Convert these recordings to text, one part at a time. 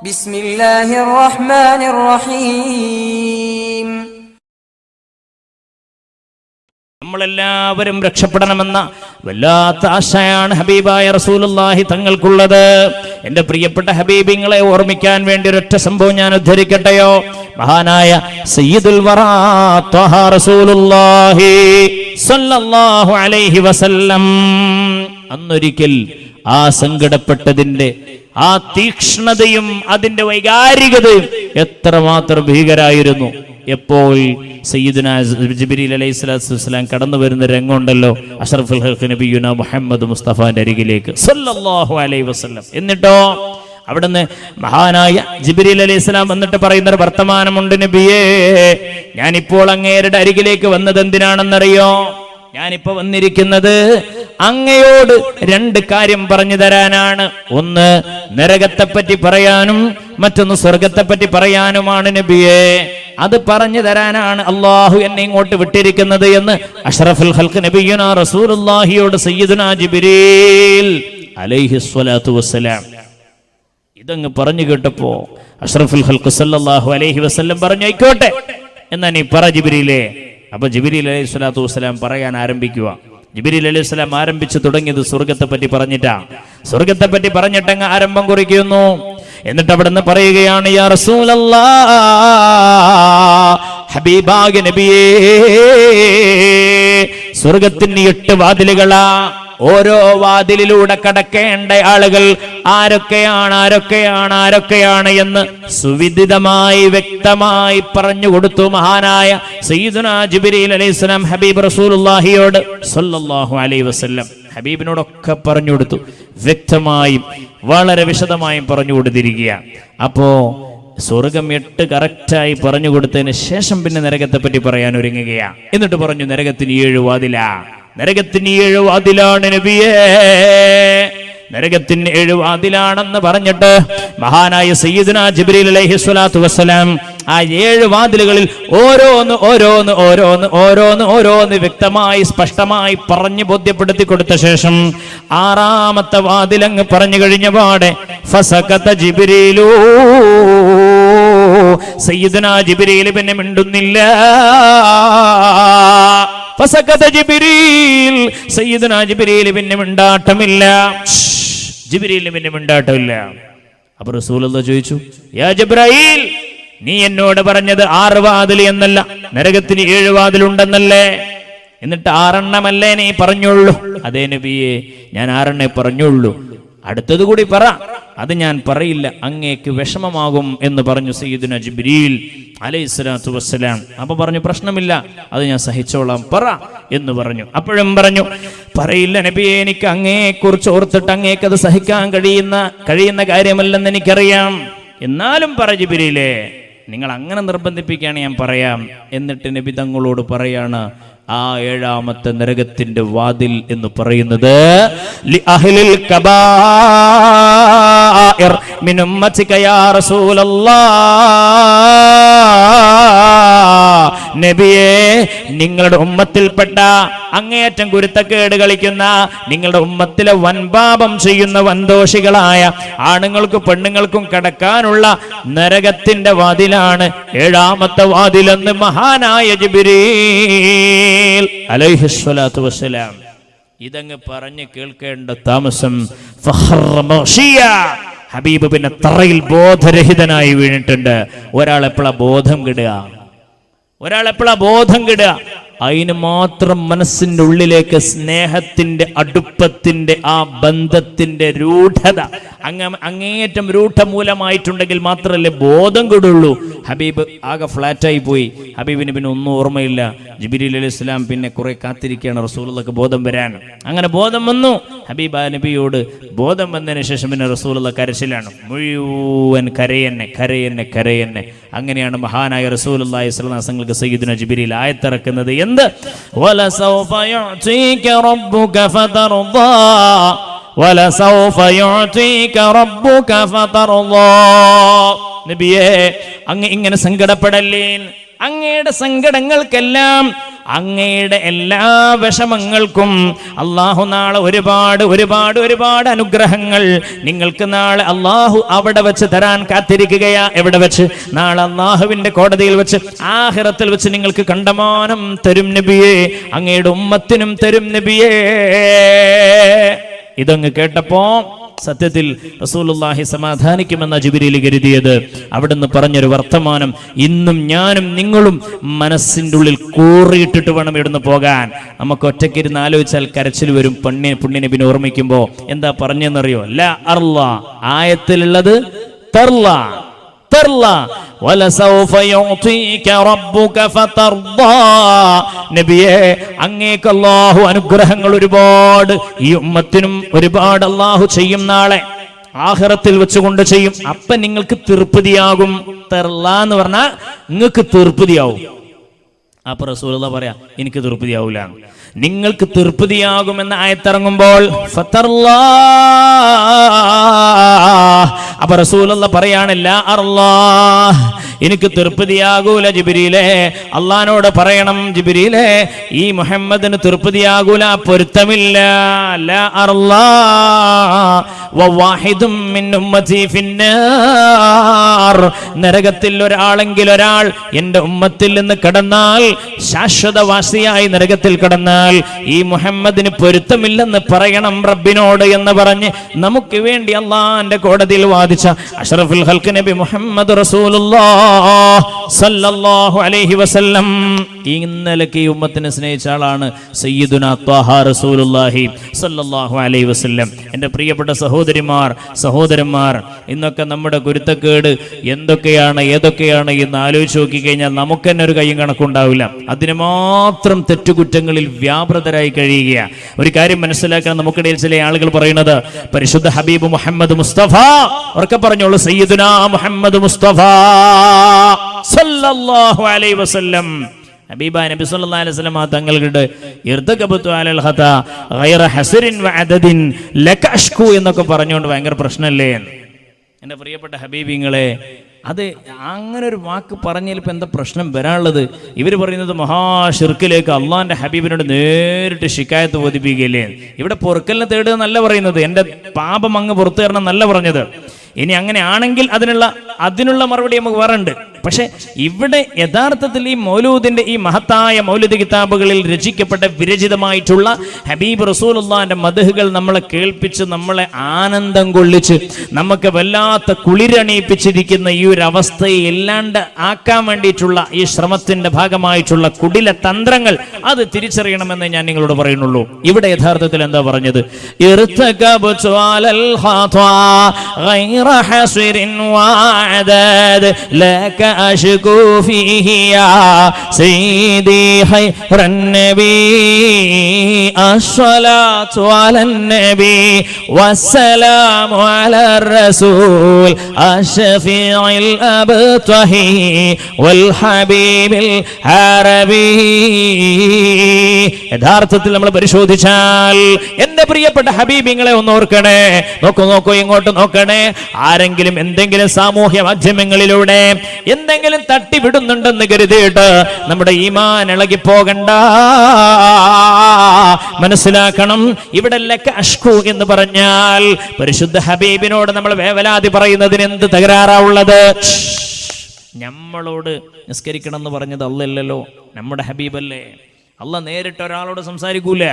ബിസ്മില്ലാഹിർ റഹ്മാനിർ റഹീം നമ്മളെല്ലാവരും രക്ഷപ്പെടണമെന്ന വല്ലാത്ത ആശയാണ് ഹബീബായ റസൂലുല്ലാഹി തങ്ങൾക്കുള്ളത്. എന്റെ പ്രിയപ്പെട്ട ഹബീബിങ്ങളെ ഓർമ്മിക്കാൻ വേണ്ടി ഒരൊറ്റ സംഭവം ഞാൻ ഉദ്ധരിക്കട്ടെയോ? മഹാനായ സയ്യിദുൽ അലൈഹി വസല്ലം. അന്നൊരിക്കൽ ആ സങ്കടപ്പെട്ടതിന്റെ ആ തീക്ഷ്ണതയും അതിന്റെ വൈകാരികതയും എത്രമാത്രം ഭീകരായിരുന്നു. എപ്പോൾ സയ്യിദുന ജബിരി അലൈഹി സ്വലാത്തു വസ്സലാം കടന്നു വരുന്ന രംഗമുണ്ടല്ലോ. അഷറഫുൽ ഹഖ് നബിയുന മുഹമ്മദ് മുസ്തഫാന്റെ അരികിലേക്ക്. സല്ലല്ലാഹു അലൈഹി വസല്ലം. എന്നിട്ടോ അവിടുന്ന് മഹാനായ ജിബിരിൽ അലൈഹി സ്വലാം വന്നിട്ട് പറയുന്ന ഒരു വർത്തമാനമുണ്ട് നബിയേ. ഞാനിപ്പോൾ അങ്ങേരുടെ അരികിലേക്ക് വന്നത് എന്തിനാണെന്നറിയോ? ഞാനിപ്പോ വന്നിരിക്കുന്നത് അങ്ങയോട് രണ്ട് കാര്യം പറഞ്ഞു തരാനാണ്. ഒന്ന് നരകത്തെപ്പറ്റി പറയാനും മറ്റൊന്ന് സ്വർഗത്തെപ്പറ്റി പറയാനുമാണ് നബിയെ. അത് പറഞ്ഞു തരാനാണ് അള്ളാഹു എന്നെ ഇങ്ങോട്ട് വിട്ടിരിക്കുന്നത് എന്ന് അഷ്റഫുൽ ഹൽക്ക് നബിയുന വസ്സലാം. ഇതങ്ങ് പറഞ്ഞു കേട്ടപ്പോ അഷ്റഫുൽ ഹൽക്ക് സല്ലല്ലാഹു അലൈഹി വസല്ലം പറഞ്ഞു ആയിക്കോട്ടെ എന്നാ നീ പറ ജിബിരിയിലെ അപ്പൊ ജിബിരി അലൈഹി സ്വലാത്തു വസ്സലാം പറയാൻ ആരംഭിക്കുക. ജിബിരി അലൈഹി സ്വലാം ആരംഭിച്ചു തുടങ്ങിയത് സ്വർഗത്തെ പറ്റി പറഞ്ഞിട്ടാ. സ്വർഗത്തെ പറ്റി പറഞ്ഞിട്ടങ്ങ് ആരംഭം കുറിക്കുന്നു. എന്നിട്ട് അവിടുന്ന് പറയുകയാണ് യാ ഹബീബാഗ് നബിയേ സ്വർഗത്തിന് എട്ട് വാതിലുകളാ. ഓരോ വാതിലിലൂടെ കടക്കേണ്ട ആളുകൾ ആരൊക്കെയാണ് ആരൊക്കെയാണ് ആരൊക്കെയാണ് എന്ന് സുവിദിതമായി വ്യക്തമായി പറഞ്ഞു കൊടുത്തു മഹാനായ ഹബീബ് റസൂലുള്ളാഹിയോട് അലൈഹി വസല്ലം ഹബീബിനോടൊക്കെ പറഞ്ഞു കൊടുത്തു. വ്യക്തമായും വളരെ വിശദമായും പറഞ്ഞു കൊടുത്തിരിക്കുകയാണ് അപ്പോ സ്വർഗം എട്ട് കറക്റ്റായി പറഞ്ഞു കൊടുത്തതിന് ശേഷം പിന്നെ നരകത്തെ പറ്റി പറയാൻ ഒരുങ്ങുകയാണ്. എന്നിട്ട് പറഞ്ഞു നരകത്തിന് ഏഴ് വാതിലാ. നരകത്തിന് ഏഴ് വാതിലാണ് നബിയേ. നരകത്തിന് ഏഴ് വാതിലാണെന്ന് പറഞ്ഞിട്ട് മഹാനായ സയ്യിദ്ന ജിബ്രീൽ അലൈഹി സ്വലാത്തു വസ്സലാം ആ ഏഴ് വാതിലുകളിൽ ഓരോന്ന് ഓരോന്ന് ഓരോന്ന് ഓരോന്ന് ഓരോന്ന് വ്യക്തമായി സ്പഷ്ടമായി പറഞ്ഞു ബോധ്യപ്പെടുത്തി കൊടുത്ത ശേഷം ആറാമത്തെ വാതിലങ്ങ് പറഞ്ഞു കഴിഞ്ഞ പാടെ ഫസകത ജിബ്രീലൂ സയ്യിദുന ജിബ്രീൽ പിന്നെ മിണ്ടുന്നില്ല. സയ്യിദുന ജിബ്രീൽ പിന്നെ മിണ്ടാട്ടമില്ല. ജിബ്രീൽ പിന്നെ മിണ്ടാട്ടമില്ല. അപ്പൊ റസൂലുള്ള ചോദിച്ചു? യാ ജിബ്രായിൽ നീ എന്നോട് പറഞ്ഞത് ആറ് വാതിൽ എന്നല്ല നരകത്തിന് ഏഴ് വാതിലുണ്ടെന്നല്ലേ എന്നിട്ട് ആറെണ്ണമല്ലേ നീ പറഞ്ഞുള്ളൂ? അതേ നബിയെ ഞാൻ ആറെണ്ണേ പറഞ്ഞുള്ളൂ. അടുത്തത് കൂടി പറ. അത് ഞാൻ പറയില്ല അങ്ങേക്ക് വിഷമമാകും എന്ന് പറഞ്ഞു സയ്യിദുന ജിബ്രീൽ അലൈഹി സ്വലാത്തു വസ്സലാം. അപ്പൊ പറഞ്ഞു പ്രശ്നമില്ല അത് ഞാൻ സഹിച്ചോളാം പറ എന്ന് പറഞ്ഞു. അപ്പോഴും പറഞ്ഞു പറയില്ല നബിയെ എനിക്ക് അങ്ങേ കുറിച്ച് ഓർത്തിട്ട് അങ്ങേക്ക് അത് സഹിക്കാൻ കഴിയുന്ന കഴിയുന്ന കാര്യമല്ലെന്ന് എനിക്കറിയാം. എന്നാലും പറ ജിബ്രീലേ നിങ്ങൾ അങ്ങനെ നിർബന്ധിപ്പിക്കുകയാണ് ഞാൻ പറയാം എന്നിട്ട് നബി തങ്ങളോട് പറയാണ് ആ ഏഴാമത്തെ നരകത്തിന്റെ വാതിൽ എന്ന് പറയുന്നത് നബിയെ നിങ്ങളുടെ ഉമ്മത്തിൽപ്പെട്ട അങ്ങേയറ്റം കുരുത്തക്കേട് കളിക്കുന്ന നിങ്ങളുടെ ഉമ്മത്തിലെ വൻപാപം ചെയ്യുന്ന വൻദോഷികളായ ആണുങ്ങൾക്കും പെണ്ണുങ്ങൾക്കും കടക്കാനുള്ള നരകത്തിന്റെ വാതിലാണ് ഏഴാമത്തെ വാതിലെന്ന് മഹാനായ ജിബിരീൽ അലൈഹിസ്വലാത്തു വസ്സലാം. ഇതങ്ങ് പറഞ്ഞു കേൾക്കേണ്ട താമസം. ഹബീബ് പിന്നെ തറയിൽ ബോധരഹിതനായി വീണിട്ടുണ്ട്. ഒരാൾ എപ്പോഴാ ബോധം കിടുക? ഒരാൾ എപ്പോഴാ ബോധം കിടുക? അതിന് മാത്രം മനസ്സിന്റെ ഉള്ളിലേക്ക് സ്നേഹത്തിന്റെ അടുപ്പത്തിന്റെ ആ ബന്ധത്തിന്റെ രൂഢത അങ്ങ അങ്ങേയറ്റം രൂഢമൂലമായിട്ടുണ്ടെങ്കിൽ മാത്രമല്ലേ ബോധം കൊടുള്ളൂ. ഹബീബ് ആകെ ഫ്ലാറ്റായി പോയി. ഹബീബിന് പിന്നെ ഒന്നും ഓർമ്മയില്ല. ജിബിരി അലി ഇസ്ലാം പിന്നെ കുറെ കാത്തിരിക്കുകയാണ് റസൂലുള്ളക്ക് ബോധം വരാൻ. അങ്ങനെ ബോധം വന്നു. ഹബീബ് ആ നബിയോട് ബോധം വന്നതിന് ശേഷം പിന്നെ റസൂലുള്ള കരച്ചിലാണ്. മുഴുവൻ കരയെന്നെ കരയെന്നെ കരയെന്നെ. അങ്ങനെയാണ് മഹാനായ റസൂലുള്ളാഹി സ്വല്ലല്ലാഹി അലൈഹി വസല്ലമക്ക് സയ്യിദുന ജിബ്രീൽ ആയത്തിറക്കുന്നത്. എന്ത്? വലസൗഫ യുഅതീക റബ്ബുക ഫതർദാ വലസൗഫ يعطيك റബ്ബുക فترضى നബിയേ അങ്ങ് ഇങ്ങനെ സങ്കടപ്പെടല്ലേ? അങ്ങയുടെ സങ്കടങ്ങൾക്കെല്ലാം അങ്ങയുടെ എല്ലാ വിഷമങ്ങൾക്കും അള്ളാഹു നാളെ ഒരുപാട് ഒരുപാട് ഒരുപാട് അനുഗ്രഹങ്ങൾ നിങ്ങൾക്ക് നാളെ അള്ളാഹു അവിടെ വെച്ച് തരാൻ കാത്തിരിക്കുകയാ. എവിടെ വെച്ച്? നാളെ അള്ളാഹുവിന്റെ കോടതിയിൽ വെച്ച് ആഹിറത്തിൽ വെച്ച് നിങ്ങൾക്ക് കണ്ടമാനം തരും നബിയേ. അങ്ങയുടെ ഉമ്മത്തിനും തരും നബിയേ. ഇതങ്ങ് കേട്ടപ്പോ സത്യത്തിൽ റസൂലുള്ളാഹി സമാധാനിക്കുമെന്ന ജിബിരിയിൽ കരുതിയത്. അവിടുന്ന് പറഞ്ഞൊരു വർത്തമാനം ഇന്നും ഞാനും നിങ്ങളും മനസ്സിന്റെ ഉള്ളിൽ കൂറിയിട്ടിട്ട് വേണം ഇവിടുന്ന് പോകാൻ. നമുക്ക് ഒറ്റയ്ക്കിരുന്ന് ആലോചിച്ചാൽ കരച്ചിൽ വരും. പെണ്ണിനെ പുണ്യനെ പിന്നെ ഓർമ്മിക്കുമ്പോൾ എന്താ പറഞ്ഞെന്നറിയോ? ല അർല ആയത്തിലുള്ളത് തർല തർല വലസൗഫ യുഅതീക റബ്ബുക ഫതർദാ നബിയേ അങ്ങേക്ക് അള്ളാഹു അനുഗ്രഹങ്ങൾ ഒരുപാട് ഈ ഉമ്മത്തിനും ഒരുപാട് അള്ളാഹു ചെയ്യും നാളെ. ആഹ്റത്തിൽ വെച്ചുകൊണ്ട് ചെയ്യും. അപ്പൊ നിങ്ങൾക്ക് തീർപ്പതിയാകും. തർല എന്ന് പറഞ്ഞാൽ നിങ്ങൾക്ക് തീർപ്പതിയാവും. അപ്പൊ റസൂല പറയാ എനിക്ക് തീർപ്പതിയാവൂല. നിങ്ങൾക്ക് തീർപ്പതിയാകുമെന്ന് ആയത്തിറങ്ങുമ്പോൾ ഫത്തർല്ലാ. അപ്പൊ റസൂലുള്ള പറയാണില്ല അർല്ലാ എനിക്ക് തൃപ്തിയാകൂല ജിബിരിയിലെ. അള്ളഹാനോട് പറയണം ജിബിരിയിലെ ഈ മുഹമ്മദിന് തൃപ്തിയാകൂല പൊരുത്തമില്ല. നരകത്തിൽ ഒരാളെങ്കിൽ ഒരാൾ എന്റെ ഉമ്മത്തിൽ നിന്ന് കടന്നാൽ ശാശ്വതവാസിയായി നരകത്തിൽ കടന്നാൽ ഈ മുഹമ്മദിന് പൊരുത്തമില്ലെന്ന് പറയണം റബ്ബിനോട് എന്ന് പറഞ്ഞ് നമുക്ക് വേണ്ടി അള്ളാന്റെ കോടതിയിൽ വാദിച്ച അഷറഫുൽ ഹൽക്ക് നബി മുഹമ്മദ് സല്ലല്ലാഹു അലൈഹി വസല്ലം. ഇന്നലക്ക് ഈ ഉമ്മത്തിനെ സ്നേഹിച്ച ആളാണ് സയ്യിദുന ത്വാഹ റസൂലുള്ളാഹി സല്ലല്ലാഹു അലൈഹി വസല്ലം. എന്റെ പ്രിയപ്പെട്ട സഹോദരിമാർ സഹോദരന്മാർ ഇന്നൊക്കെ നമ്മുടെ ഗുരുത്തക്കേട് എന്തൊക്കെയാണ് ഏതൊക്കെയാണ് എന്ന് ആലോചിച്ച് നോക്കിക്കഴിഞ്ഞാൽ നമുക്ക് തന്നെ ഒരു കയ്യും കണക്കുണ്ടാവില്ല അതിന് മാത്രം തെറ്റുകുറ്റങ്ങളിൽ വ്യാപൃതരായി കഴിയുക ഒരു കാര്യം മനസ്സിലാക്കാൻ നമുക്കിടയിൽ ചില ആളുകൾ പറയുന്നത് പരിശുദ്ധ ഹബീബ് മുഹമ്മദ് മുസ്തഫ. ഉറക്കെ പറഞ്ഞോളൂ സയ്യിദുന മുഹമ്മദ് മുസ്തഫ. സല്ലല്ലാഹു അലൈഹി വസല്ലം. ഹബീബ നബി സല്ലല്ലാഹു അലൈഹി ഇർതകബത്തു അലൽ ഗൈറ ഹസരിൻ വഅദദിൻ ലക എന്നൊക്കെ പറഞ്ഞുകൊണ്ട് ഭയങ്കര പ്രശ്നമല്ലേ? എന്റെ പ്രിയപ്പെട്ട ഹബീബിങ്ങളെ അത് അങ്ങനെ ഒരു വാക്ക് പറഞ്ഞതിൽ ഇപ്പം എന്താ പ്രശ്നം വരാനുള്ളത്? ഇവർ പറയുന്നത് മഹാഷിർക്കിലേക്ക് അള്ളാന്റെ ഹബീബിനോട് നേരിട്ട് ശിക്കായത്ത് ബോധിപ്പിക്കുകയില്ലേ? ഇവിടെ പൊറുക്കലിനെ തേടുക എന്നല്ല പറയുന്നത്. എന്റെ പാപം അങ്ങ് പുറത്തു തരണം എന്നല്ല പറഞ്ഞത്. ഇനി അങ്ങനെ ആണെങ്കിൽ അതിനുള്ള അതിനുള്ള മറുപടി നമുക്ക് വേറുണ്ട് പക്ഷെ ഇവിടെ യഥാർത്ഥത്തിൽ ഈ മൗലൂദിന്റെ ഈ മഹത്തായ മൗലിക കിതാബുകളിൽ രചിക്കപ്പെട്ട വിരചിതമായിട്ടുള്ള ഹബീബ് റസൂലുള്ളാന്റെ മധുഹുകൾ നമ്മളെ കേൾപ്പിച്ച് നമ്മളെ ആനന്ദം കൊള്ളിച്ച് നമുക്ക് വല്ലാത്ത കുളിരണിയിപ്പിച്ചിരിക്കുന്ന ഈ ഒരു അവസ്ഥയെ ഇല്ലാണ്ട് ആക്കാൻ വേണ്ടിയിട്ടുള്ള ഈ ശ്രമത്തിന്റെ ഭാഗമായിട്ടുള്ള കുടില തന്ത്രങ്ങൾ അത് തിരിച്ചറിയണമെന്ന് ഞാൻ നിങ്ങളോട് പറയുന്നുള്ളൂ. ഇവിടെ യഥാർത്ഥത്തിൽ എന്താ പറഞ്ഞത്? ഇർത്തകബ്തു അലൽ ഖാത്വാ غير حصر وعدد لك أشكو فيه يا سيدي خير النبي الصلاة على النبي والسلام على الرسول الشفيع الأبطهي والحبيب العربي യഥാർത്ഥത്തിൽ നമ്മൾ പരിശോധിച്ചാൽ എന്റെ പ്രിയപ്പെട്ട ഹബീബിങ്ങളെ ഒന്ന് ഓർക്കണേ നോക്കൂ നോക്കൂ ഇങ്ങോട്ട് നോക്കണേ ആരെങ്കിലും എന്തെങ്കിലും സാമൂഹ്യ മാധ്യമങ്ങളിലൂടെ എന്തെങ്കിലും തട്ടിവിടുന്നുണ്ടെന്ന് കരുതിയിട്ട് നമ്മുടെ ഈമാൻ ഇളകി പോകണ്ട. മനസ്സിലാക്കണം ഇവിടെ അഷ്കു എന്ന് പറഞ്ഞാൽ പരിശുദ്ധ ഹബീബിനോട് നമ്മൾ വേവലാതി പറയുന്നതിന് എന്ത് തകരാറാവുള്ളത് നമ്മളോട് നിസ്കരിക്കണം എന്ന് പറഞ്ഞത് അല്ലല്ലോ നമ്മുടെ ഹബീബല്ലേ. അല്ല നേരിട്ട് ഒരാളോട് സംസാരിക്കൂല.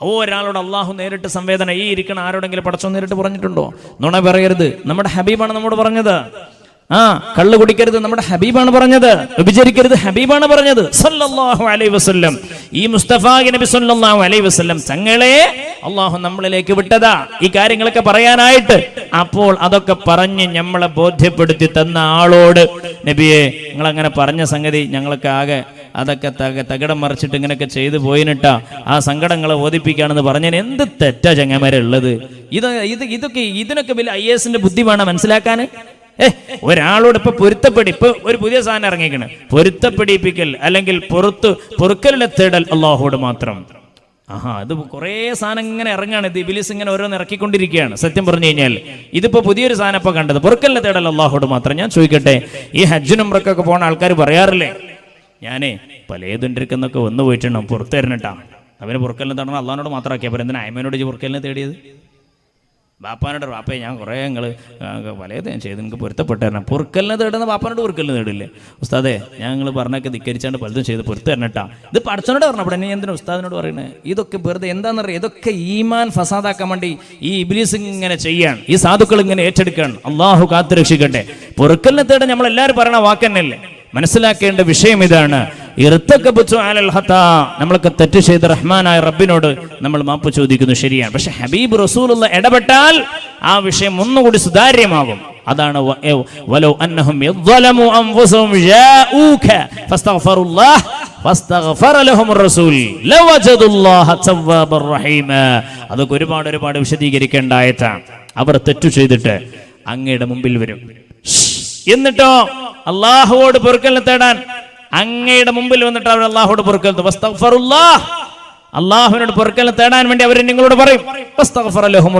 ഓ ഒരാളോട് അള്ളാഹു നേരിട്ട് സംവേദന. ഈ ഇരിക്കണ ആരോടെങ്കിലും പടച്ചോ നേരിട്ട് പറഞ്ഞിട്ടുണ്ടോ? നുണ പറയരുത്. നമ്മുടെ ഹബീബാണ് നമ്മോട് പറഞ്ഞത്. ആ കള്ള് കുടിക്കരുത് നമ്മുടെ ഹബീബാണ് പറഞ്ഞത്. വ്യഭിചരിക്കരുത് ഹബീബാണ് പറഞ്ഞത്. സല്ലല്ലാഹു അലൈഹി വസല്ലം. ഈ നബി സല്ലല്ലാഹു അലൈഹി വസല്ലം തങ്ങളെ അള്ളാഹു നമ്മളിലേക്ക് വിട്ടതാ. ഈ കാര്യങ്ങളൊക്കെ പറയാനായിട്ട്. അപ്പോൾ അതൊക്കെ പറഞ്ഞ് നമ്മളെ ബോധ്യപ്പെടുത്തി തന്ന ആളോട് നബിയെ നിങ്ങൾ അങ്ങനെ പറഞ്ഞ സംഗതി ഞങ്ങളൊക്കെ ആകെ അതൊക്കെ തക തകിടം മറിച്ചിട്ട് ഇങ്ങനെയൊക്കെ ചെയ്തു പോയിനിട്ടാ. ആ സങ്കടങ്ങളെ ബോധിപ്പിക്കുകയാണെന്ന് പറഞ്ഞാൽ എന്ത് തെറ്റാ ചങ്ങന്മാരുള്ളത് ഇത് ഇത് ഇതൊക്കെ ഇതിനൊക്കെ വലിയ ഐ എസിന്റെ ബുദ്ധി വേണം മനസ്സിലാക്കാൻ ഏ ഒരാളോട് ഇപ്പൊ പൊരുത്തപ്പെടി ഇപ്പൊ ഒരു പുതിയ സാധനം ഇറങ്ങിക്കണ് പൊരുത്തപ്പെടിപ്പിക്കൽ അല്ലെങ്കിൽ പുറത്ത് പൊറുക്കലിനെ തേടൽ അള്ളാഹോട് മാത്രം. ആഹാ അത് കുറേ സാധനം ഇങ്ങനെ ഇറങ്ങാണ്. ഇത് ഇബിലിസ് ഇങ്ങനെ ഓരോന്ന് ഇറക്കിക്കൊണ്ടിരിക്കുകയാണ്. സത്യം പറഞ്ഞു കഴിഞ്ഞാൽ ഇതിപ്പോ പുതിയൊരു സാധനം ഇപ്പൊ കണ്ടത് പൊറുക്കലിനെ തേടൽ അള്ളാഹോട് മാത്രം. ഞാൻ ചോദിക്കട്ടെ ഈ ഹജ്ജിനും ഉമ്രക്കൊക്കെ പോണ ആൾക്കാർ പറയാറില്ലേ? ഞാനേ പലേതുണ്ടിരിക്കുന്നൊക്കെ വന്നു പോയിട്ടുണ്ടാവും പുറത്തു തരണട്ടാ അവന് പുറക്കലിനെ തേടണം അള്ളാഹിനോട് മാത്രമാക്കിയാൽ പോരെ. എന്തിനാ അയമനോട് പുറക്കലിനെ തേടിയത്? ബാപ്പാനോട് ബാപ്പയെ ഞാൻ കുറേ നിങ്ങൾ പലത് ഞാൻ ചെയ്ത്. നിങ്ങൾക്ക് പൊരുത്തപ്പെട്ടായിരുന്നു. തരണം പൊറുക്കലിനെ തേടുന്ന ബാപ്പാനോട് പൊറുക്കലിന് തേടില്ലേ ഉസ്താദേ ഞാൻ നിങ്ങൾ പറഞ്ഞൊക്കെ ധിക്കരിച്ചാണ്ട് പലതും ചെയ്ത് പൊരുത്ത് തരണട്ടാ. ഇത് പഠിച്ചനോട് പറഞ്ഞു? അവിടെ ഞാൻ എന്തിനാ ഉസ്താദിനോട് പറയുന്നത് ഇതൊക്കെ വെറുതെ എന്താണെന്നറിയാം ഇതൊക്കെ ഈമാൻ ഫസാദാക്കാൻ വേണ്ടി ഈ ഇബ്ലീസ് ഇങ്ങനെ ചെയ്യാൻ ഈ സാധുക്കൾ ഇങ്ങനെ ഏറ്റെടുക്കാൻ അള്ളാഹു കാത്തു രക്ഷിക്കട്ടെ പൊറുക്കലിനെ തേടാൻ നമ്മളെല്ലാവരും പറയണ പറയണ വാക്കന്നല്ലേ? മനസ്സിലാക്കേണ്ട വിഷയം ഇതാണ്. നമ്മളൊക്കെ തെറ്റ് ചെയ്ത റഹ്മാനായ റബ്ബിനോട് നമ്മൾ മാപ്പ് ചോദിക്കുന്നു ശരിയാണ്. പക്ഷെ ഹബീബ് റസൂലുള്ള ഇടപെട്ടാൽ ആ വിഷയം ഒന്നുകൂടി സുതാര്യമാകും. അതാണ് അതൊക്കെ ഒരുപാട് ഒരുപാട് വിശദീകരിക്കേണ്ട ആയത്താണ്. അവർ തെറ്റു ചെയ്തിട്ട് അങ്ങയുടെ മുമ്പിൽ വരും. എന്നിട്ടോ അള്ളാഹുവോട് പൊറുക്കലിനെ തേടാൻ അങ്ങയുടെ മുമ്പിൽ വന്നിട്ട് അവർ അള്ളാഹോട് പൊറുക്കൽ അള്ളാഹുവിനോട് പൊറുക്കൽ തേടാൻ വേണ്ടി അവർ നിങ്ങളോട് പറയും.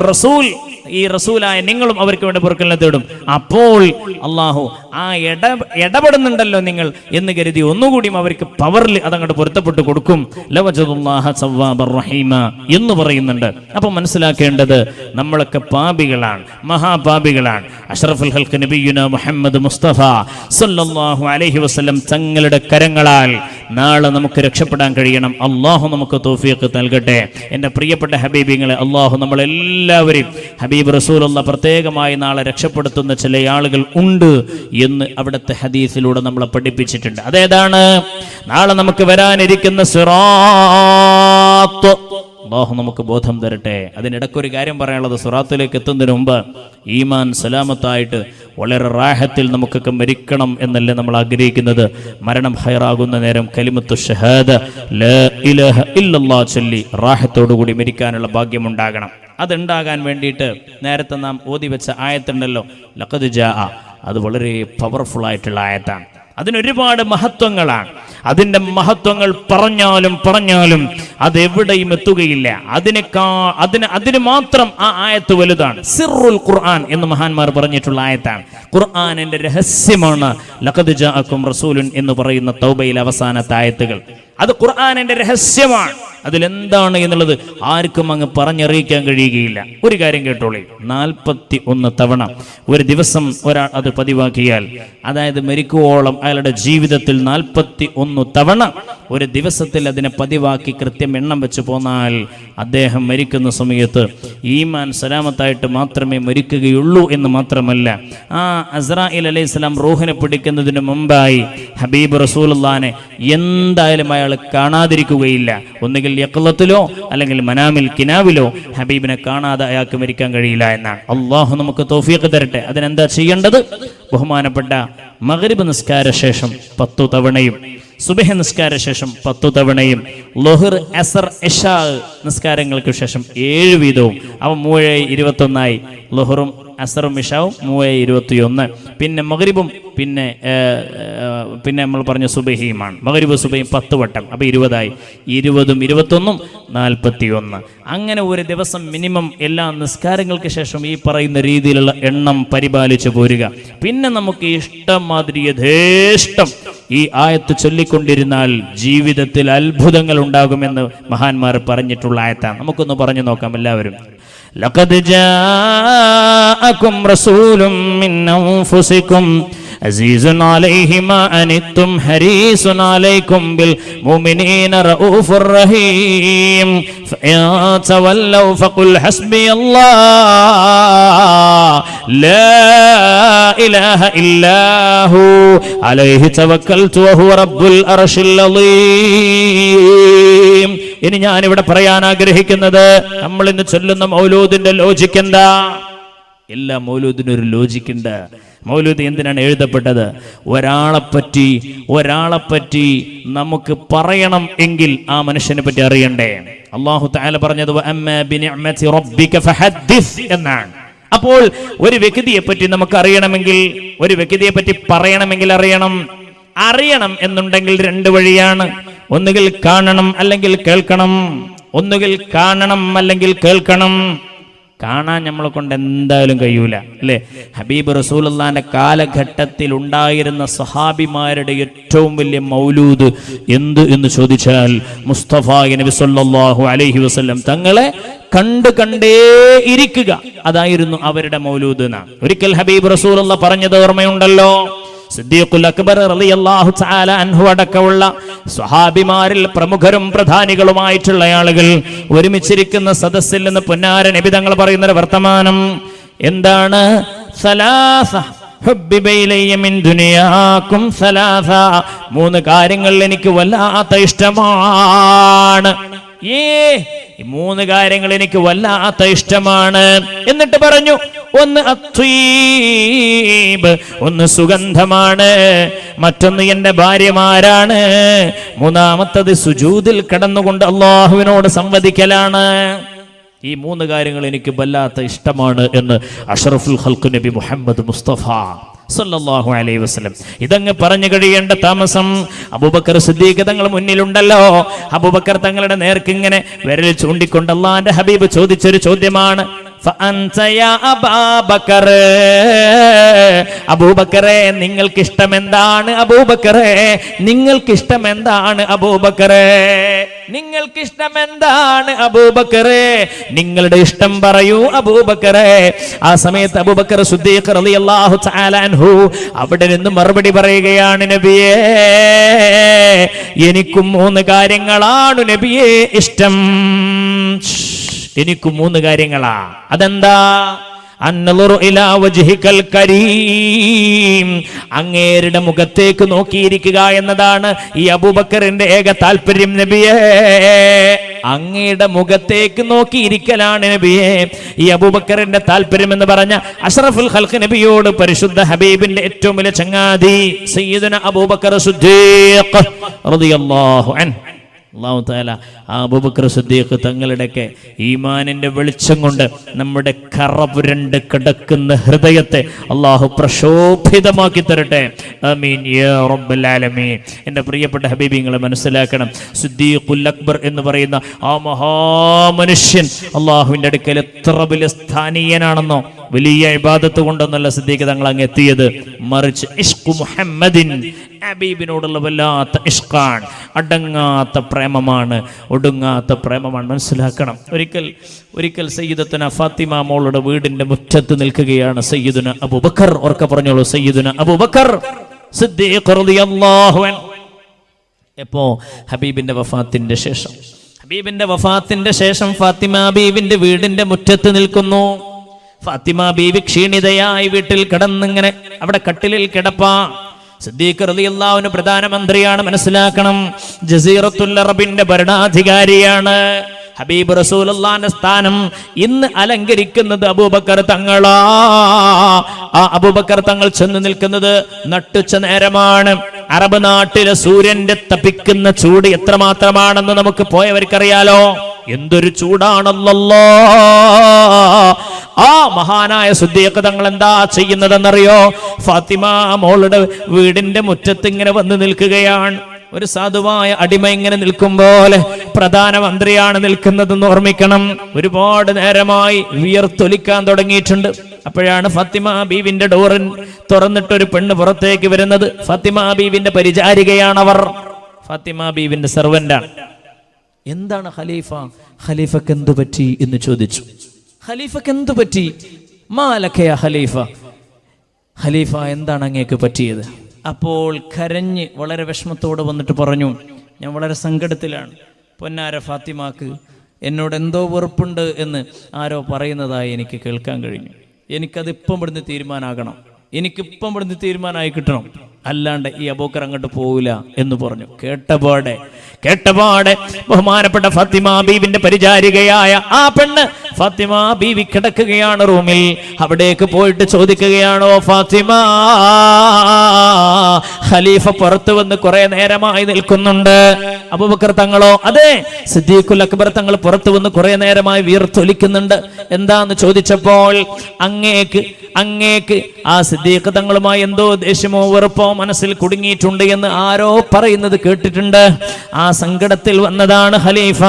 റസൂൽ. ഈ റസൂലായ നിങ്ങളും അവർക്ക് വേണ്ടി പൊറുക്കലിനെ തേടും. അപ്പോൾ അള്ളാഹു ആ ഇട ഇടപെടുന്നുണ്ടല്ലോ നിങ്ങൾ എന്ന് കരുതി ഒന്നുകൂടിയും അവർക്ക് പവറിൽ അതങ്ങോട്ട് പൊരുത്തപ്പെട്ട് കൊടുക്കും. റഹീമ എന്ന് പറയുന്നുണ്ട്. അപ്പൊ മനസ്സിലാക്കേണ്ടത് നമ്മളൊക്കെ പാപികളാണ് മഹാപാപികളാണ്. അഷ്റഫുൽ ഹൽക്ക് നബിയുന മുഹമ്മദ് മുസ്തഫ സല്ലല്ലാഹു അലൈഹി വസല്ലം തങ്ങളുടെ കരങ്ങളാൽ നാളെ നമുക്ക് രക്ഷപ്പെടാൻ കഴിയണം. അള്ളാഹു നമുക്ക് തോഫിയൊക്കെ നൽകട്ടെ. എന്റെ പ്രിയപ്പെട്ട ഹബീബിങ്ങളെ അള്ളാഹു നമ്മളെല്ലാവരും ഹബീബ് റസൂലുള്ള പ്രത്യേകമായി നാളെ രക്ഷപ്പെടുത്തുന്ന ചില ആളുകൾ ഉണ്ട് എന്ന് അവിടുത്തെ ഹദീസിലൂടെ നമ്മളെ പഠിപ്പിച്ചിട്ടുണ്ട്. അതേതാണ്? നാളെ നമുക്ക് വരാനിരിക്കുന്ന സിറാത്ത്. അള്ളാഹു നമുക്ക് ബോധം തരട്ടെ. അതിനിടയ്ക്കൊരു കാര്യം പറയാനുള്ളത് സുറാത്തിലേക്ക് എത്തുന്നതിന് മുമ്പ് ഈമാൻ സലാമത്തായിട്ട് വളരെ റാഹത്തിൽ നമുക്കൊക്കെ മരിക്കണം എന്നല്ലേ നമ്മൾ ആഗ്രഹിക്കുന്നത്. മരണം ഹൈറാകുന്ന നേരം കലിമത്തു ഷഹാദ ചൊല്ലി റാഹത്തോടുകൂടി മരിക്കാനുള്ള ഭാഗ്യമുണ്ടാകണം. അതുണ്ടാകാൻ വേണ്ടിയിട്ട് നേരത്തെ നാം ഓതി വെച്ച ആയത്തുണ്ടല്ലോ. ലഖദ് ജാ അത് വളരെ പവർഫുൾ ആയിട്ടുള്ള ആയത്താണ്. അതിനൊരുപാട് മഹത്വങ്ങളാണ്. അതിന്റെ മഹത്വങ്ങൾ പറഞ്ഞാലും പറഞ്ഞാലും അതെവിടെയും എത്തുകയില്ല. അതിനേക്കാ അതിന് അതിന് മാത്രം ആ ആയത്ത് വലുതാണ്. സിറുൽ ഖുർആൻ എന്ന് മഹാന്മാർ പറഞ്ഞിട്ടുള്ള ആയത്താണ്. ഖുർആാനിന്റെ രഹസ്യമാണ് ലഖദ് ജാഅക്കും റസൂലുൻ എന്ന് പറയുന്ന തൗബയിലെ അവസാനത്തെ ആയത്തുകൾ. അത് ഖുർആാനിന്റെ രഹസ്യമാണ്. അതിലെന്താണ് എന്നുള്ളത് ആർക്കും അങ്ങ് പറഞ്ഞറിയിക്കാൻ കഴിയുകയില്ല. ഒരു കാര്യം കേട്ടോളി. നാൽപ്പത്തി ഒന്ന് തവണ ഒരു ദിവസം ഒരാൾ അത് പതിവാക്കിയാൽ അതായത് മരിക്കുവോളം അയാളുടെ ജീവിതത്തിൽ നാൽപ്പത്തി ഒന്ന് തവണ ഒരു ദിവസത്തിൽ അതിനെ പതിവാക്കി കൃത്യം എണ്ണം വെച്ച് പോന്നാൽ അദ്ദേഹം മരിക്കുന്ന സമയത്ത് ഈമാൻ സലാമത്തായിട്ട് മാത്രമേ മരിക്കുകയുള്ളൂ എന്ന് മാത്രമല്ല. ആ അസ്രായിൽ അലൈഹി സ്വലാം റൂഹിനെ പിടിക്കുന്നതിന് മുമ്പായി ഹബീബ് റസൂലുള്ളാനെ എന്തായാലും അയാൾ കാണാതിരിക്കുകയില്ല. ഒന്നുകിൽ യക്കുളത്തിലോ അല്ലെങ്കിൽ മനാമിൽ കിനാവിലോ ഹബീബിനെ കാണാതെ അയാൾക്ക് മരിക്കാൻ കഴിയില്ല എന്നാണ്. അള്ളാഹു നമുക്ക് തോഫിയൊക്കെ തരട്ടെ. അതിനെന്താ ചെയ്യേണ്ടത്? ബഹുമാനപ്പെട്ട മകരിബ് നിസ്കാര ശേഷം പത്തു തവണയും സുബഹ നിസ്കാര ശേഷം പത്തു തവണയും ലൊഹർ അസർ എഷാ നിസ്കാരങ്ങൾക്ക് ശേഷം ഏഴ് വീതവും അവ മൂഴ് ഇരുപത്തൊന്നായി ലൊഹറും അസറും ഇഷാവും മൂവേ ഇരുപത്തിയൊന്ന്. പിന്നെ മകരിബും പിന്നെ പിന്നെ നമ്മൾ പറഞ്ഞ സുബഹിയുമാണ്. മകരിബ് സുബയും പത്ത് വട്ടം അപ്പോൾ ഇരുപതായി. ഇരുപതും ഇരുപത്തൊന്നും നാൽപ്പത്തി ഒന്ന് അങ്ങനെ ഒരു ദിവസം മിനിമം എല്ലാ നിസ്കാരങ്ങൾക്ക് ശേഷം ഈ പറയുന്ന രീതിയിലുള്ള എണ്ണം പരിപാലിച്ചു പോരുക. പിന്നെ നമുക്ക് ഇഷ്ടം മാതിരി യഥേഷ്ടം ഈ ആയത്ത് ചൊല്ലിക്കൊണ്ടിരുന്നാൽ ജീവിതത്തിൽ അത്ഭുതങ്ങൾ ഉണ്ടാകുമെന്ന് മഹാന്മാർ പറഞ്ഞിട്ടുള്ള ആയത്താണ്. നമുക്കൊന്ന് പറഞ്ഞു നോക്കാം എല്ലാവരും. لقد جاءكم رسول من أنفسكم അലൈഹിമ അനിത്തും ബിൽ മുഅ്മിനീന റഹീം. ഹസ്ബി അല്ലാഹ് ലാ ഇലാഹ അലൈഹി തവക്കൽതു റബ്ബുൽ അർശിൽ അലീം. ഇനി ഞാൻ പറയാൻ ആഗ്രഹിക്കുന്നത് നമ്മൾ ഇന്ന് ചൊല്ലുന്ന മൗലൂദിന്റെ ലോജിക്ക് എന്താ? എല്ലാ മൗലൂദിനും ഒരു ലോജിക്കുണ്ട് മൗലൂദ് എന്തിനാണ് എഴുതപ്പെട്ടത്? ഒരാളെപ്പറ്റി ഒരാളെപ്പറ്റി നമുക്ക് പറയണം എങ്കിൽ ആ മനുഷ്യനെ പറ്റി അറിയണ്ടേ. അള്ളാഹു താല പറഞ്ഞത് എന്നാണ്. അപ്പോൾ ഒരു വ്യക്തിയെ പറ്റി നമുക്ക് അറിയണമെങ്കിൽ ഒരു വ്യക്തിയെ പറ്റി പറയണമെങ്കിൽ അറിയണം. അറിയണം എന്നുണ്ടെങ്കിൽ രണ്ട് വഴിയാണ്. ഒന്നുകിൽ കാണണം അല്ലെങ്കിൽ കേൾക്കണം. ഒന്നുകിൽ കാണണം അല്ലെങ്കിൽ കേൾക്കണം. കാണാൻ നമ്മളെ കൊണ്ട് എന്തായാലും കഴിയൂല അല്ലേ? ഹബീബ് റസൂലുള്ളാന്റെ കാലഘട്ടത്തിൽ ഉണ്ടായിരുന്ന സഹാബിമാരുടെ ഏറ്റവും വലിയ മൗലൂദ് എന്ത് എന്ന് ചോദിച്ചാൽ മുസ്തഫ നബി സല്ലല്ലാഹു അലൈഹി വസല്ലം തങ്ങളെ കണ്ട് കണ്ടേ ഇരിക്കുക. അതായിരുന്നു അവരുടെ മൗലൂദ് എന്നാണ്. ഒരിക്കൽ ഹബീബ് റസൂലുള്ള പറഞ്ഞത് ഓർമ്മയുണ്ടല്ലോ? അക്ബർ റളിയല്ലാഹു തആല അൻഹു അടക്കമുള്ള സ്വഹാബിമാരിൽ പ്രമുഖരും പ്രധാനികളുമായിട്ടുള്ള ആളുകൾ ഒരുമിച്ചിരിക്കുന്ന സദസ്സിൽ നിന്ന് പൊന്നാര നബി തങ്ങൾ പറയുന്ന ഒരു വർത്തമാനം. എന്താണ്? സലാസ. മൂന്ന് കാര്യങ്ങൾ എനിക്ക് വല്ലാത്ത ഇഷ്ടമാണ്. ഏ ഈ മൂന്ന് കാര്യങ്ങൾ എനിക്ക് വല്ലാത്ത ഇഷ്ടമാണ്. എന്നിട്ട് പറഞ്ഞു ഒന്ന് അത്വീബ് ഒന്ന് സുഗന്ധമാണ്. മറ്റൊന്ന് എന്റെ ഭാര്യമാരാണ്. മൂന്നാമത്തത് സുജൂതിൽ കടന്നുകൊണ്ട് അള്ളാഹുവിനോട് സംവദിക്കലാണ്. ഈ മൂന്ന് കാര്യങ്ങൾ എനിക്ക് വല്ലാത്ത ഇഷ്ടമാണ് എന്ന് അഷറഫുൽ ഹൽക്കു നബി മുഹമ്മദ് മുസ്തഫ സല്ലല്ലാഹു അലൈഹി വസല്ലം. ഇതങ്ങ് പറഞ്ഞു കഴിയേണ്ട താമസം അബൂബക്കർ സിദ്ദീഖ് തങ്ങൾ മുന്നിലുണ്ടല്ലോ. അബൂബക്കർ തങ്ങളുടെ നേർക്കിങ്ങനെ വിരൽ ചൂണ്ടിക്കൊണ്ട് അള്ളാന്റെ ഹബീബ് ചോദിച്ചൊരു ചോദ്യമാണ്. അബൂബക്കറെ നിങ്ങൾക്ക് ഇഷ്ടം എന്താണ് അബൂബക്കറെ നിങ്ങൾക്ക് ഇഷ്ടം എന്താണ് അബൂബക്കറെ? നിങ്ങൾക്ക് ഇഷ്ടം എന്താണ് അബൂബക്കറെ? നിങ്ങളുടെ ഇഷ്ടം പറയൂ അബൂബക്കറേ. ആ സമയത്ത് അബൂബക്കർ സുദ്ദീഖ് റളിയല്ലാഹു തആല അൻഹു അവിടെ നിന്ന് മറുപടി പറയുകയാണ് നബിയേ എനിക്കും മൂന്ന് കാര്യങ്ങളാണ് നബിയേ ഇഷ്ടം. എനിക്ക് മൂന്ന് കാര്യങ്ങളാ. അതെന്താ? അങ്ങേരുടെ മുഖത്തേക്ക് നോക്കിയിരിക്കുക എന്നതാണ് ഈ അബൂബക്കറിന്റെ ഏക താല്പര്യം നബിയേ. അങ്ങയുടെ മുഖത്തേക്ക് നോക്കിയിരിക്കലാണ് നബിയെ. ഈ അബൂബക്കറിന്റെ താല്പര്യം എന്ന് പറഞ്ഞ അഷ്റഫുൽ ഹൽഖ് നബിയോട് പരിശുദ്ധ ഹബീബിന്റെ ഏറ്റവും വലിയ ചങ്ങാതി സയ്യിദുന അബൂബക്കർ സുദ്ദീഖ് റളിയല്ലാഹു അൻഹു. അള്ളാഹു സിദ്ദീഖ് തങ്ങളുടെയൊക്കെ ഈമാനിന്റെ വെളിച്ചം കൊണ്ട് നമ്മുടെ കറ പുരണ്ട് കിടക്കുന്ന ഹൃദയത്തെ അള്ളാഹു പ്രശോഭിതമാക്കി തരട്ടെ. റബ്ബൽ ആലമീൻ. എന്റെ പ്രിയപ്പെട്ട ഹബീബിങ്ങളെ മനസ്സിലാക്കണം. സുദ്ദീഖുൽ അക്ബർ എന്ന് പറയുന്ന ആ മഹാമനുഷ്യൻ അള്ളാഹുവിന്റെ അടുക്കൽ എത്ര വലിയ സ്ഥാനീയനാണെന്നോ വലിയ ഇബാദത്ത് കൊണ്ടൊന്നല്ല സിദ്ദീഖ് തങ്ങൾ അങ്ങ് എത്തിയത്. മറിച്ച് ഇഷ്കു മുഹമ്മദിൻ ഹബീബിനോടുള്ള വല്ലാത്ത ഇഷ്കാൻ അടങ്ങാത്ത പ്രേമമാണ്. ഒടുങ്ങാത്ത പ്രേമമാണ്. മനസ്സിലാക്കണം. ഒരിക്കൽ ഒരിക്കൽ സയ്യിദത്തുന ഫാത്തിമ മോളുടെ വീടിന്റെ മുറ്റത്ത് നിൽക്കുകയാണ് സയ്യിദുന അബൂബക്കർ. ഓർക്ക പറഞ്ഞോളൂ സയ്യിദുന അബൂബക്കർ എപ്പോ? ഹബീബിന്റെ വഫാത്തിന്റെ ശേഷം. ഹബീബിന്റെ വഫാത്തിന്റെ ശേഷം ഫാത്തിമ ബീവിന്റെ വീടിന്റെ മുറ്റത്ത് നിൽക്കുന്നു. ഫാത്തിമ ബീവി ക്ഷീണിതയായി വീട്ടിൽ കിടന്നിങ്ങനെ അവിടെ കട്ടിലിൽ കിടപ്പാ. സിദ്ദീഖ് റളിയല്ലാഹുവിന് പ്രധാനമന്ത്രിയാണ് മനസ്സിലാക്കണം. ജസീറത്തുൽ അറബിന്റെ ഭരണാധികാരിയാണ്. ഹബീബ് റസൂലുള്ളാന്റെ സ്ഥാനം ഇന്ന് അലങ്കരിക്കുന്നത് അബൂബക്കർ തങ്ങളാ. ആ അബൂബക്കർ തങ്ങൾ ചെന്ന് നിൽക്കുന്നത് നട്ടുച്ച നേരമാണ്. അറബ് നാട്ടിലെ സൂര്യന്റെ തപിക്കുന്ന ചൂട് എത്രമാത്രമാണെന്ന് നമുക്ക് പോയവർക്കറിയാലോ? എന്തൊരു ചൂടാണല്ലോ ആ മഹാനായ സുദ്ദീഖ് തങ്ങൾ എന്താ ചെയ്യുന്നതെന്നറിയോ? ഫാത്തിമ മോളുടെ വീടിന്റെ മുറ്റത്ത് ഇങ്ങനെ വന്ന് നിൽക്കുകയാണ്. ഒരു സാധുവായ അടിമ ഇങ്ങനെ നിൽക്കും പോലെ പ്രധാനമന്ത്രിയാണ് നിൽക്കുന്നതെന്ന് ഓർമ്മിക്കണം. ഒരുപാട് നേരമായി വിയർത്തൊലിക്കാൻ തുടങ്ങിയിട്ടുണ്ട്. അപ്പോഴാണ് ഫത്തിമ ബീവിന്റെ ഡോറിൻ തുറന്നിട്ടൊരു പെണ്ണ് പുറത്തേക്ക് വരുന്നത്. ഫത്തിമ ബീവിന്റെ പരിചാരികയാണവർ ഫത്തിമ ബീവിന്റെ സെർവന്റാണ് എന്താണ് ഖലീഫ? ഖലീഫക്ക് എന്തു പറ്റി എന്ന് ചോദിച്ചു. ഖലീഫക്ക് എന്തു പറ്റി? മാലക്കയ ഖലീഫ. ഖലീഫ എന്താണ് അങ്ങേക്ക് പറ്റിയത്? അപ്പോൾ കരഞ്ഞ് വളരെ വിഷമത്തോടെ വന്നിട്ട് പറഞ്ഞു ഞാൻ വളരെ സങ്കടത്തിലാണ്. പൊന്നാര ഫാത്തിമാക്ക് എന്നോട് എന്തോ വെറുപ്പുണ്ട് എന്ന് ആരോ പറയുന്നതായി എനിക്ക് കേൾക്കാൻ കഴിഞ്ഞു. എനിക്കത് ഇപ്പം ഇവിടുന്ന് തീരുമാനമാകണം എനിക്കിപ്പം ഇവിടുന്ന് തീരുമാനമായി കിട്ടണം. അല്ലാണ്ട് ഈ അബൂക്കർ അങ്ങോട്ട് പോവില്ല എന്ന് പറഞ്ഞു. കേട്ടപാടെ കേട്ടപാടെ ബഹുമാനപ്പെട്ട ഫത്തിമ ബീവിന്റെ പരിചാരികയായ ആ പെണ്ണ് ഫാത്തിമ ബീവി കിടക്കുകയാണ് റൂമിൽ. അവിടേക്ക് പോയിട്ട് ചോദിക്കുകയാണോ ഫാത്തിമ? ഖലീഫ പുറത്തു വന്ന് കുറെ നേരമായി നിൽക്കുന്നുണ്ട്. അബൂബക്കർ തങ്ങളോ അതെ സിദ്ദീഖുൽ അക്ബർ തങ്ങൾ പുറത്തു വന്ന് കുറെ നേരമായി വീർത്തൊലിക്കുന്നുണ്ട്. എന്താന്ന് ചോദിച്ചപ്പോൾ അങ്ങേക്ക് അങ്ങേക്ക് ആ സിദ്ദീഖ് തങ്ങളുമായി എന്തോ ദേഷ്യമോ വെറുപ്പോ മനസ്സിൽ കുടുങ്ങിയിട്ടുണ്ട് എന്ന് ആരോ പറയുന്നത് കേട്ടിട്ടുണ്ട്. ആ സങ്കടത്തിൽ വന്നതാണ് ഖലീഫ.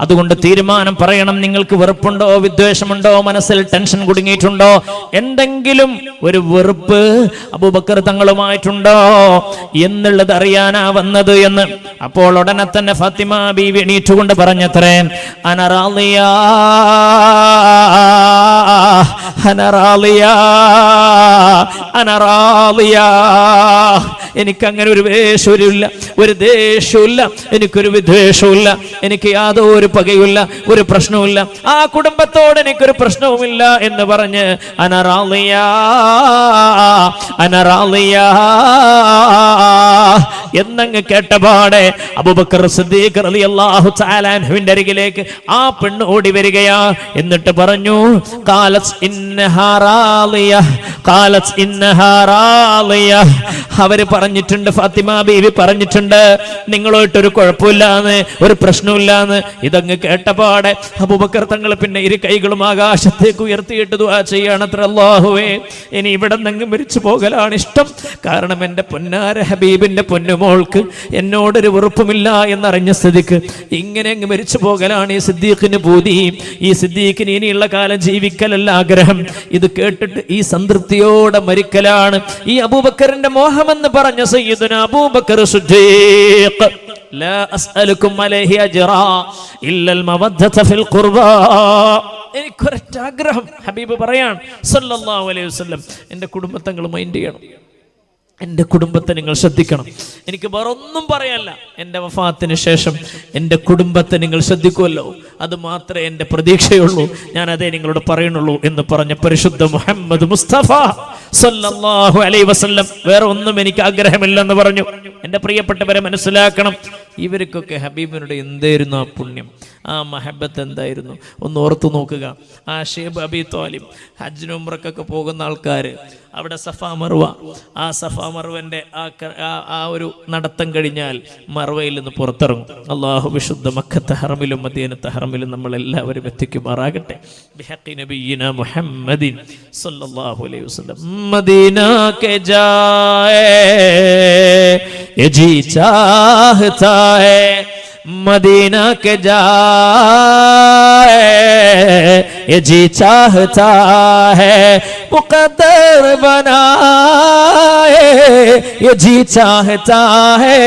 അതുകൊണ്ട് തീരുമാനം പറയണം. നിങ്ങൾക്ക് വെറുപ്പുണ്ടോ? വിദ്വേഷമുണ്ടോ? മനസ്സിൽ ടെൻഷൻ കുടുങ്ങിയിട്ടുണ്ടോ? എന്തെങ്കിലും ഒരു വെറുപ്പ് അബൂബക്കർ തങ്ങളുമായിട്ടുണ്ടോ? എന്നുള്ളത് അറിയാനാ വന്നത് എന്ന്. അപ്പോൾ ഉടനെ തന്നെ ഫാത്തിമ ബീവി എണീറ്റുകൊണ്ട് പറഞ്ഞത്രേ അനറാളിയാ അനറാളിയാ അനറാളിയാ. എനിക്ക് അങ്ങനെ ഒരു വേഷമില്ല ഒരു ദേഷ്യമില്ല എനിക്കൊരു വിദ്വേഷമില്ല എനിക്ക് യാതൊരു പകയുമില്ല ഒരു പ്രശ്നവുമില്ല. ആ കുടുംബത്തോട് എനിക്കൊരു പ്രശ്നവുമില്ല എന്ന് പറഞ്ഞ് അനറാളിയ അനറാളിയ എന്നങ്ങ് കേട്ടപാടെ അബൂബക്കർ സിദ്ദീഖ് റളിയല്ലാഹു തആല അൻഹുവിന്റെ അരികിലേക്ക് ആ പെണ്ണ് ഓടി വരികയാ. എന്നിട്ട് പറഞ്ഞു കാലസ് അവർ പറഞ്ഞിട്ടുണ്ട് ഫാത്തിമ ബീവി പറഞ്ഞിട്ടുണ്ട് നിങ്ങളോട്ടൊരു കുഴപ്പമില്ലാന്ന് ഒരു പ്രശ്നമില്ലാന്ന്. ഇതങ്ങ് കേട്ടപാടെ അബൂബക്കർ തങ്ങൾ പിന്നെ ഇരു കൈകളും ആകാശത്തേക്ക് ഉയർത്തിയിട്ട് ദുആ ചെയ്യാണത്ര അള്ളാഹുവേ ഇനി ഇവിടെ നിന്ന് മരിച്ചു പോകലാണ് ഇഷ്ടം. കാരണം എന്റെ പൊന്നാര ഹബീബിന്റെ പൊന്നുമോൾക്ക് എന്നോടൊരു വെറുപ്പുമില്ല എന്നറിഞ്ഞ സ്ഥിതിക്ക് ഇങ്ങനെ അങ്ങ് മരിച്ചു പോകലാണ് ഈ സിദ്ദീഖിന് പൂതി. ഈ സിദ്ദീഖിന് ഇനിയുള്ള കാലം ജീവിക്കലല്ല ആഗ്രഹം. ഇത് കേട്ടിട്ട് ഈ ശുദ്ധിയോടെ മരിക്കലാണ്. ഈ അബൂബക്കറിന്റെ മോഹമെന്ന് പറഞ്ഞ സയ്യിദുന അബൂബക്കർ സുദ്ദീഖ് ലാ അസ്അലുക്കും അലൈഹി അജ്റ ഇല്ലൽ മവദ്ദത ഫിൽ ഖുർബാ. എനിക്കൊരൊറ്റാഗ്രഹം ഹബീബ് പറയാണ് സല്ലല്ലാഹു അലൈഹി വസല്ലം എന്റെ കുടുംബത്തങ്ങൾ മൈൻഡ് ചെയ്യണം. എന്റെ കുടുംബത്തെ നിങ്ങൾ ശ്രദ്ധിക്കണം. എനിക്ക് വേറെ ഒന്നും പറയാനല്ല എന്റെ വഫാത്തിന് ശേഷം എന്റെ കുടുംബത്തെ നിങ്ങൾ ശ്രദ്ധിക്കുമല്ലോ അത് മാത്രമേ എന്റെ പ്രതീക്ഷയുള്ളൂ. ഞാൻ അതേ നിങ്ങളോട് പറയുന്നുള്ളൂ എന്ന് പറഞ്ഞ പരിശുദ്ധ മുഹമ്മദ് മുസ്തഫ സല്ലല്ലാഹു അലൈഹി വസല്ലം. വേറെ ഒന്നും എനിക്ക് ആഗ്രഹമില്ലെന്ന് പറഞ്ഞു. എന്റെ പ്രിയപ്പെട്ടവരെ മനസ്സിലാക്കണം. ഇവർക്കൊക്കെ ഹബീബിനോട് എന്തായിരുന്നു ആ പുണ്യം? ആ മഹബത്ത് എന്തായിരുന്നു? ഒന്ന് ഓർത്തു നോക്കുക. ആ ഷേബ് അബി തോലിം ഹജ്ജിനുമ്രക്കൊക്കെ പോകുന്ന ആൾക്കാർ അവിടെ സഫാ മർവ. ആ സഫാ മറുവന്റെ ആ ആ ഒരു നടത്തം കഴിഞ്ഞാൽ മറുവയിൽ നിന്ന് പുറത്തിറങ്ങും. അള്ളാഹു വിശുദ്ധ മക്കത്തെ ഹറമിലും മദീനത്തെ ഹറമിലും നമ്മളെല്ലാവരും എത്തിക്കുമാറാകട്ടെ. ബിഹഖി മുഹമ്മദിൻ അലൈഹി വസല്ലം. മദീന കെ ജായേ. ये जी चाहता है मदीना के जाए। ये जी चाहता है मुकद्दर बनाए ये जी चाहता है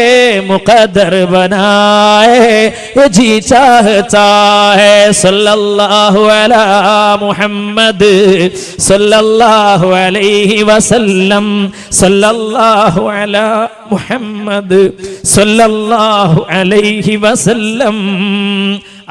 मुकद्दर बनाए ये जी चाहता है सल्लल्लाहु अला मुहम्मद सल्लल्लाहु अलैहि वसल्लम सल्लल्लाहु अला മുഹമ്മദ് സല്ലല്ലാഹു അലൈഹി വസല്ലം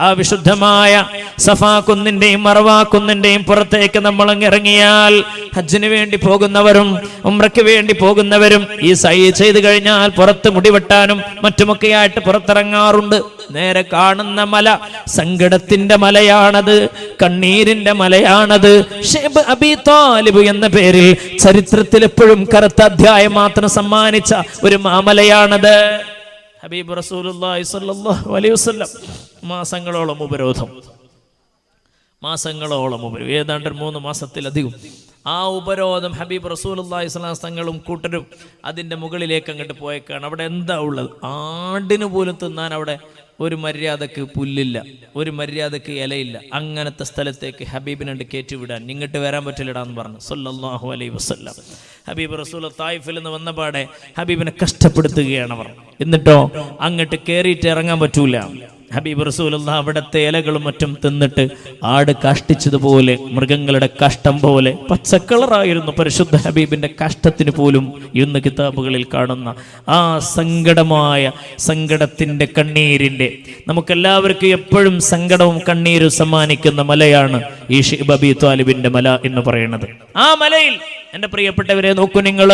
ആ വിശുദ്ധമായ സഫാ കുന്നിന്റെയും മറവാ കുന്നിന്റെയും പുറത്തേക്ക് നമ്മൾ അങ്ങ് ഇറങ്ങിയാൽ ഹജ്ജിന് വേണ്ടി പോകുന്നവരും ഉമ്രയ്ക്ക് വേണ്ടി പോകുന്നവരും ഈ സൈ ചെയ്ത് കഴിഞ്ഞാൽ പുറത്ത് മുടിവെട്ടാനും മറ്റുമൊക്കെയായിട്ട് പുറത്തിറങ്ങാറുണ്ട്. നേരെ കാണുന്ന മല സങ്കടത്തിന്റെ മലയാണത് കണ്ണീരിന്റെ മലയാണത്. ഷേബ് അബി താലിബ് എന്ന പേരിൽ ചരിത്രത്തിൽ എപ്പോഴും കറുത്ത അധ്യായം മാത്രം സമ്മാനിച്ച ഒരു മാമലയാണത്. ഹബീബ് റസൂലുള്ളാഹി സ്വല്ലല്ലാഹു അലൈഹി വസല്ലം. മാസങ്ങളോളം ഉപരോധം. മാസങ്ങളോളം ഉപരോധം ഏതാണ്ട് മൂന്ന് മാസത്തിലധികം. ആ ഉപരോധം ഹബീബ് സ്വല്ലല്ലാഹു അലൈഹി തങ്ങളും കൂട്ടരും അതിന്റെ മുകളിലേക്ക് അങ്ങോട്ട് പോയേക്കാണ്. അവിടെ എന്താ ഉള്ളത്? ആടിന് പോലും തിന്നാൻ അവിടെ ഒരു മര്യാദയ്ക്ക് പുല്ലില്ല ഒരു മര്യാദയ്ക്ക് ഇലയില്ല. അങ്ങനത്തെ സ്ഥലത്തേക്ക് ഹബീബിനുണ്ട് കയറ്റിവിടാൻ ഇങ്ങോട്ട് വരാൻ പറ്റില്ലടാന്ന് പറഞ്ഞു. സല്ലല്ലാഹു അലൈ വസല്ലം. ഹബീബ് റസൂൽ തായിഫിൽ നിന്ന് വന്ന പാടെ ഹബീബിനെ കഷ്ടപ്പെടുത്തുകയാണ് അവർ. എന്നിട്ടോ അങ്ങോട്ട് കയറിയിട്ട് ഇറങ്ങാൻ പറ്റൂല. ഹബീബ് റസൂലുള്ള അവിടുത്തെ ഇലകളും മറ്റും തിന്നിട്ട് ആട് കാഷ്ടിച്ചതുപോലെ മൃഗങ്ങളുടെ കഷ്ടം പോലെ പച്ചക്കളറായിരുന്നു പരിശുദ്ധ ഹബീബിന്റെ കഷ്ടത്തിന് പോലും ഇന്ന് കിതാബുകളിൽ കാണുന്ന ആ സങ്കടമായ സങ്കടത്തിന്റെ കണ്ണീരിന്റെ. നമുക്കെല്ലാവർക്കും എപ്പോഴും സങ്കടവും കണ്ണീരും സമ്മാനിക്കുന്ന മലയാണ് ഈ ഷിബ് അബി താലിബിന്റെ മല എന്ന് പറയുന്നത്. ആ മലയിൽ എന്റെ പ്രിയപ്പെട്ടവരെ നോക്കൂ നിങ്ങൾ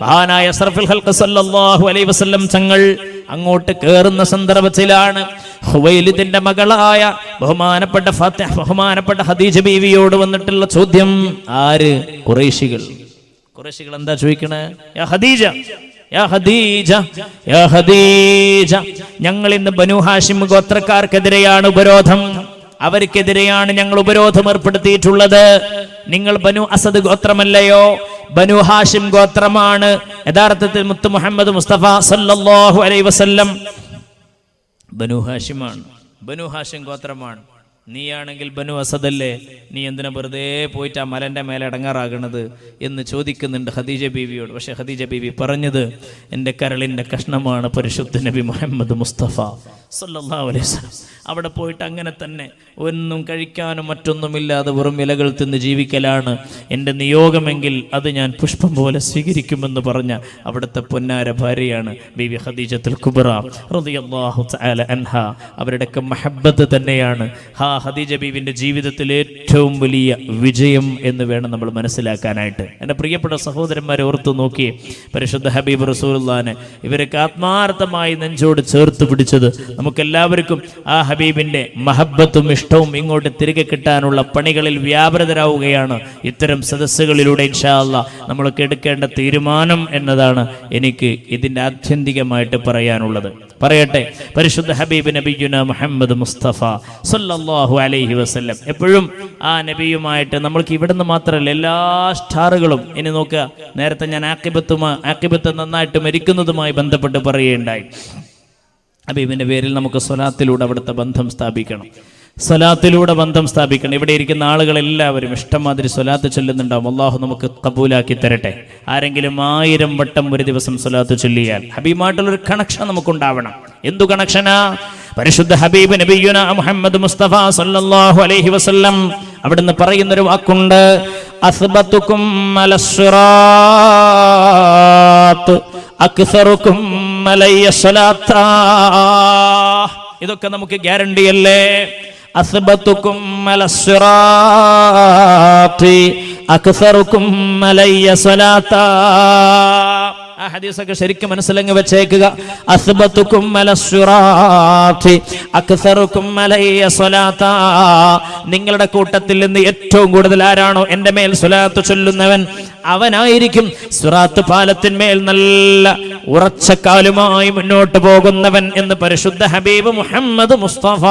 മഹാനായ സർഫുൽ ഹൽക്ക് അലൈ വസല്ലം തങ്ങൾ അങ്ങോട്ട് കയറുന്ന സന്ദർഭത്തിലാണ് ഹുവൈലിദിന്റെ മകളായ ബഹുമാനപ്പെട്ട ഫാത്തിഹ ബഹുമാനപ്പെട്ട ഹദീജ ബീവിയോട് വന്നിട്ടുള്ള ചോദ്യം ആര്? കുറേശികൾ കുറേശികൾ എന്താ ചോദിക്കണേ? യാ ഹദീജ ഞങ്ങൾ ഇന്ന് ബനു ഹാഷിം ഗോത്രക്കാർക്കെതിരെയാണ് ഉപരോധം. അവർക്കെതിരെയാണ് ഞങ്ങൾ ഉപരോധം ഏർപ്പെടുത്തിയിട്ടുള്ളത്. നിങ്ങൾ ബനു അസദ് ഗോത്രമല്ലയോ? ബനു ഹാഷിം ഗോത്രമാണ്. യഥാർത്ഥത്തിൽ മുത്ത് മുഹമ്മദ് മുസ്തഫ സല്ലല്ലാഹു അലൈ വസല്ലം ബനു ഹാഷിമാണ്. ബനു ഹാഷിം ഗോത്രമാണ്. നീയാണെങ്കിൽ ബനു അസദല്ലേ? നീ എന്തിനാ വെറുതെ പോയിട്ട് ആ മലന്റെ മേലെ അടങ്ങാറാകണത് എന്ന് ചോദിക്കുന്നുണ്ട് ഖദീജ ബീവിയോട്. പക്ഷേ ഖദീജ ബീവി പറഞ്ഞത് എന്റെ കരളിന്റെ കഷ്ണമാണ് പരിശുദ്ധ നബി മുഹമ്മദ് മുസ്തഫ. സല്ലല്ലാഹു അലൈഹി വസല്ലം. അവിടെ പോയിട്ട് അങ്ങനെ തന്നെ ഒന്നും കഴിക്കാനും മറ്റൊന്നുമില്ലാതെ വെറും ഇലകൾ തിന്ന് ജീവിക്കലാണ്. എന്റെ നിയോഗമെങ്കിൽ അത് ഞാൻ പുഷ്പം പോലെ സ്വീകരിക്കുമെന്ന് പറഞ്ഞ അവിടുത്തെ പൊന്നാര ഭാര്യയാണ് ബി ഖദീജത്തുൽ കുബ്ര റളിയല്ലാഹു തആല അൻഹ. അവരുടെയൊക്കെ മഹബത്ത് തന്നെയാണ്. ഹാ ഹദീജ ബീവിന്റെ ജീവിതത്തിൽ ഏറ്റവും വലിയ വിജയം എന്ന് വേണം നമ്മൾ മനസ്സിലാക്കാനായിട്ട്. എന്റെ പ്രിയപ്പെട്ട സഹോദരന്മാരെ ഓർത്തു നോക്കി പരിശുദ്ധ ഹബീബ് റസൂലുള്ളാനെ ഇവരൊക്കെ ആത്മാർത്ഥമായി നെഞ്ചോട് ചേർത്ത് പിടിച്ചത് നമുക്കെല്ലാവർക്കും ആ ഹബീബിന്റെ മഹബത്തും ഇഷ്ടവും ഇങ്ങോട്ട് തിരികെ കിട്ടാനുള്ള പണികളിൽ വ്യാപൃതരാവുകയാണ്. ഇത്തരം സദസ്സുകളിലൂടെ ഇൻഷാല്ല അല്ലാ നമ്മളൊക്കെ എടുക്കേണ്ട തീരുമാനം എന്നതാണ് എനിക്ക് ഇതിന്റെ ആത്യന്തികമായിട്ട് പറയാനുള്ളത്. പറയട്ടെ പരിശുദ്ധ ഹബീബ് നബിയുന മുഹമ്മദ് മുസ്തഫ സല്ലാഹു അലൈഹി വസല്ലം. എപ്പോഴും ആ നബിയുമായിട്ട് നമ്മൾക്ക് ഇവിടുന്ന് മാത്രമല്ല എല്ലാ സ്റ്റാറുകളും ഇനി നോക്കുക നേരത്തെ ഞാൻ ആക്കിബത്തുമായി ആക്കിബത്ത് നന്നായിട്ട് മരിക്കുന്നതുമായി ബന്ധപ്പെട്ട് പറയുകയുണ്ടായി. ഹബീബിന്റെ പേരിൽ നമുക്ക് സ്വലാത്തിലൂടെ അവിടുത്തെ ബന്ധം സ്ഥാപിക്കണം. സ്വലാത്തിലൂടെ ബന്ധം സ്ഥാപിക്കണം. ഇവിടെ ഇരിക്കുന്ന ആളുകളെല്ലാവരും ഇഷ്ടംമാതിരി സ്വലാത്ത് ചൊല്ലുന്നുണ്ടാവും. അള്ളാഹു നമുക്ക് കബൂലാക്കി തരട്ടെ. ആരെങ്കിലും ആയിരം വട്ടം ഒരു ദിവസം സ്വലാത്ത് ചൊല്ലിയാൽ ഹബീബുമായിട്ടുള്ള ഒരു കണക്ഷൻ നമുക്കുണ്ടാവണം. എന്തു കണക്ഷനാ പരിശുദ്ധ ഹബീബ് നബിയുന മുഹമ്മദ് മുസ്തഫ സല്ലല്ലാഹു അലൈഹി വസല്ലം അവിടുന്ന് പറയുന്ന ഒരു വാക്കുണ്ട് അസ്ബത്തുക്കും അലസ്റാത്ത് അക്സറുക്കും ഇതൊക്കെ നമുക്ക് ഗ്യാരണ്ടി അല്ലേ? അസ്ബത്തുക്കും അക്സറുക്കും ആ ഹദീസൊക്കെ ശരിക്കും മനസ്സിലങ്ങ് വെച്ചേക്കുക. അക്സറുക്കും നിങ്ങളുടെ കൂട്ടത്തിൽ നിന്ന് ഏറ്റവും കൂടുതൽ ആരാണോ എന്റെ മേൽ സ്വലാത്ത് ചൊല്ലുന്നവൻ? അവനായിരിക്കും സുറാത്ത് പാലത്തിന്മേൽ നല്ല ഉറച്ച കാലുമായി മുന്നോട്ട് പോകുന്നവൻ എന്ന് പരിശുദ്ധ ഹബീബ് മുഹമ്മദ് മുസ്തഫ.